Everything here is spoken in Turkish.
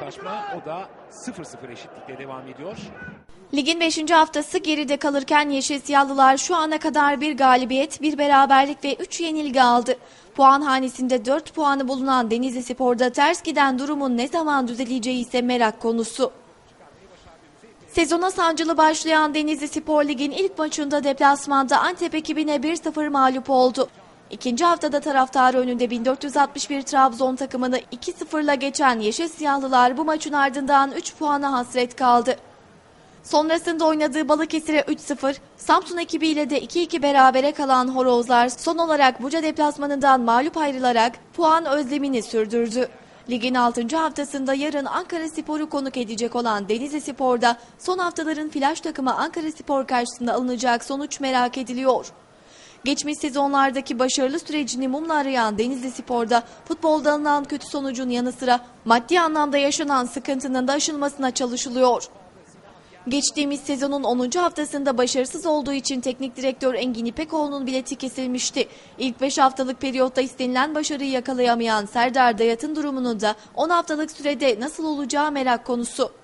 karşılaşma. O da 0-0 eşitlikle devam ediyor. Ligin 5. haftası geride kalırken Yeşil Siyahlılar şu ana kadar bir galibiyet, bir beraberlik ve 3 yenilgi aldı. Puan hanesinde 4 puanı bulunan Denizli Spor'da ters giden durumun ne zaman düzeleceği ise merak konusu. Sezona sancılı başlayan Denizli Spor Lig'in ilk maçında deplasmanda Antep ekibine 1-0 mağlup oldu. İkinci haftada taraftarı önünde 1461 Trabzon takımını 2-0'la geçen Yeşil Siyahlılar bu maçın ardından 3 puana hasret kaldı. Sonrasında oynadığı Balıkesir'e 3-0, Samsun ekibiyle de 2-2 berabere kalan Horozlar son olarak Buca deplasmanından mağlup ayrılarak puan özlemini sürdürdü. Ligin 6. haftasında yarın Ankara Spor'u konuk edecek olan Denizli Spor'da son haftaların flash takımı Ankara Spor karşısında alınacak sonuç merak ediliyor. Geçmiş sezonlardaki başarılı sürecini mumla arayan Denizli Spor'da futbolda alınan kötü sonucun yanı sıra maddi anlamda yaşanan sıkıntının da aşılmasına çalışılıyor. Geçtiğimiz sezonun 10. haftasında başarısız olduğu için teknik direktör Engin İpekoğlu'nun bileti kesilmişti. İlk 5 haftalık periyotta istenilen başarıyı yakalayamayan Serdar Dayat'ın durumunun da 10 haftalık sürede nasıl olacağı merak konusu.